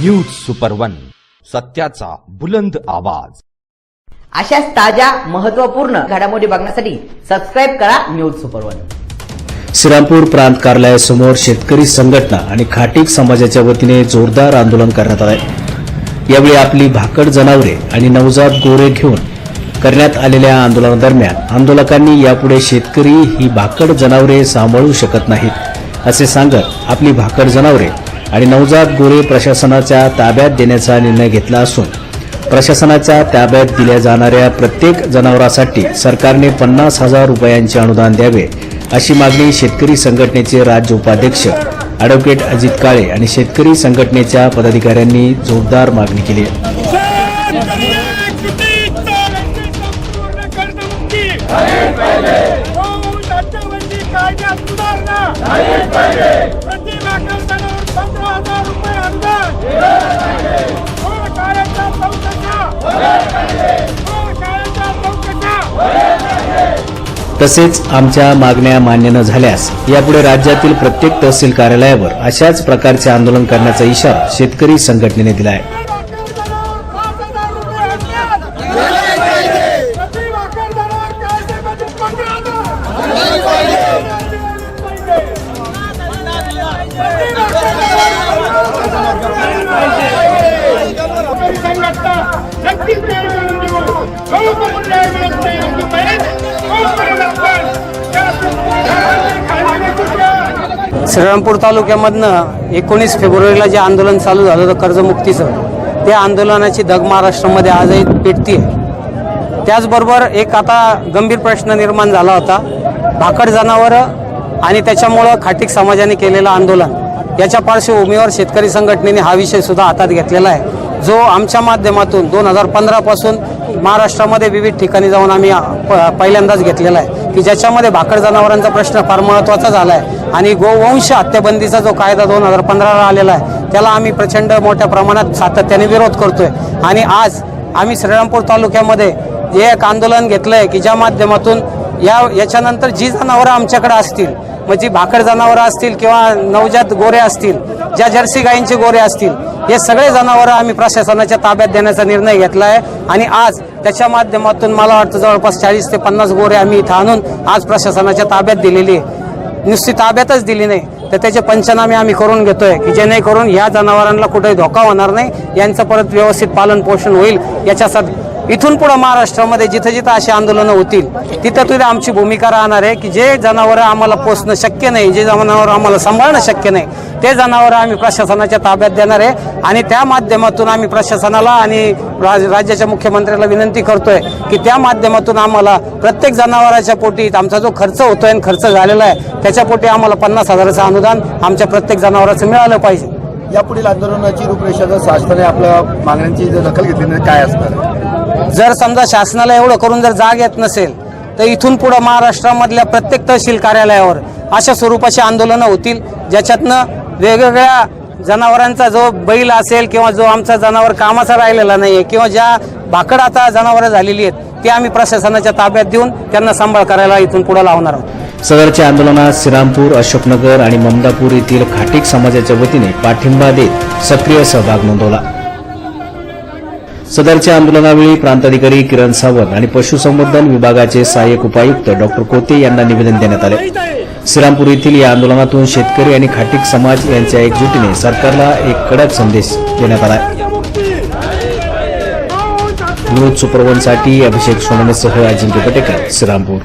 News super one सत्याचा बुलंद आवाज. अशाच ताज्या महत्त्वपूर्ण घडामोडी बघण्यासाठी सबस्क्राईब करा न्यूज सुपर वन श्रीरामपूर प्रांत कार्यालयासमोर शेतकरी संघटना आणि खाटीक समाजाच्या वतीने जोरदार आंदोलन करण्यात आले यावेळी आपली भाकड जनावरे आणि नवजात गोरे घेऊन करण्यात आलेल्या आंदोलनादरम्यान आंदोलकांनी यापुढे शेतकरी ही भाकड जनावरे सांभाळू शकत नाहीत असे सांगत आपली भाकड जनावरे आणि नवजात गोरे प्रशासनाच्या ताब्यात देण्याचा निर्णय घेतला असून प्रशासनाच्या ताब्यात दिल्या जाणाऱ्या प्रत्येक जनावरासाठी सरकारने पन्नास हजार रुपयांचे अनुदान द्यावे अशी मागणी शेतकरी संघटनेचे राज्य उपाध्यक्ष ॲडव्होकेट अजित काळे आणि शेतकरी संघटनेच्या पदाधिकाऱ्यांनी जोरदार मागणी केली तसेच आमच्या मागण्या मान्य न झाल्यास यापुढे राज्यातील प्रत्येक तहसील कार्यालयावर अशाच प्रकारचे आंदोलन करण्याचा इशारा शेतकरी संघटनेने दिला आहे. श्रीरामपूर तालुक्यामधनं एकोणीस फेब्रुवारीला जे आंदोलन चालू झालं होतं कर्जमुक्तीचं त्या आंदोलनाची धग महाराष्ट्रामध्ये आजही पेटती आहे त्याचबरोबर एक आता गंभीर प्रश्न निर्माण झाला होता भाकड जनावरं आणि त्याच्यामुळं खाटीक समाजाने केलेलं आंदोलन. याच्या पार्श्वभूमीवर शेतकरी संघटनेने हा विषय सुद्धा हातात घेतलेला आहे. जो आमच्या माध्यमातून दोन हजार पंधरापासून महाराष्ट्रामध्ये विविध ठिकाणी जाऊन आम्ही प- पहिल्यांदाच घेतलेला आहे. की ज्याच्यामध्ये भाकड जनावरांचा प्रश्न फार महत्त्वाचा झाला आहे आणि गोवंश हत्याबंदीचा जो कायदा दोन हजार पंधराला आलेला आहे त्याला आम्ही प्रचंड मोठ्या प्रमाणात सातत्याने विरोध करतोय. आणि आज आम्ही श्रीरामपूर तालुक्यामध्ये हे एक आंदोलन घेतलं आहे की ज्या माध्यमातून या याच्यानंतर जी जनावरं आमच्याकडे असतील मग जी भाकड जनावरं असतील किंवा नवजात गोरे असतील ज्या जर्सी गायींचे गोरे असतील हे सगळे जनावरं आम्ही प्रशासनाच्या ताब्यात देण्याचा निर्णय घेतला आहे आणि आज त्याच्या माध्यमातून मला वाटतं जवळपास चाळीस ते पन्नास गोरे आम्ही इथं आणून आज प्रशासनाच्या ताब्यात दिलेली आहे. नुसती ताब्यातच दिली नाही तर त्याचे पंचनामे आम्ही करून घेतोय की जेणेकरून ह्या जनावरांना कुठेही धोका होणार नाही. यांचं परत व्यवस्थित पालन पोषण होईल. याच्यासाठी इथून पुढे महाराष्ट्रामध्ये जिथं जिथं अशी आंदोलनं होतील तिथं तिथे आमची भूमिका राहणार आहे की जे जनावरं आम्हाला पोचणं शक्य नाही जे जनावरं आम्हाला सांभाळणं शक्य नाही ते जनावरं आम्ही प्रशासनाच्या ताब्यात देणार आहे आणि त्या माध्यमातून आम्ही प्रशासनाला आणि राज राज्याच्या मुख्यमंत्र्याला विनंती करतोय की त्या माध्यमातून आम्हाला प्रत्येक जनावराच्या पोटी आमचा जो खर्च होतोय आणि खर्च झालेला आहे त्याच्या पोटी आम्हाला पन्नास हजाराचं अनुदान आमच्या प्रत्येक जनावराचं मिळालं पाहिजे. यापुढील आंदोलनाची रूपरेषा जर शासनाने आपल्या मागण्यांची जर दखल घेतली नाही काय असणार? जर समजा शासनाला एवढं करून जर जाग येत नसेल तर इथून पुढे महाराष्ट्रामधल्या प्रत्येक तहसील कार्यालयावर अशा स्वरूपाची आंदोलनं होतील ज्याच्यातनं वेगवेगळ्या जनावरांचा जो बैल असेल किंवा जो आमचा जनावर कामाचा राहिलेला नाही आहे किंवा ज्या भाकड आता जनावरं झालेली आहेत ते आम्ही प्रशासनाच्या ताब्यात देऊन त्यांना सांभाळ करायला इथून पुढे लावणार आहोत. सदरच्या आंदोलनात श्रीरामपूर अशोकनगर आणि ममदापूर येथील खाटीक समाजाच्या वतीने पाठिंबा देत सक्रिय सहभाग नोंदवला. सदरच्या आंदोलनावेळी प्रांताधिकारी किरण सावंत आणि पशुसंवर्धन विभागाचे सहाय्यक उपायुक्त डॉक्टर कोते यांना निवेदन देण्यात आले. श्रीरामपूर येथील या आंदोलनातून शेतकरी आणि खाटीक समाज यांच्या एकजुटीने सरकारला एक कडक संदेश देण्यात आला. न्यूज सुपरवनसाठी अभिषेक सोनवणेसह अजिंक्य पटेकर श्रीरामपूर.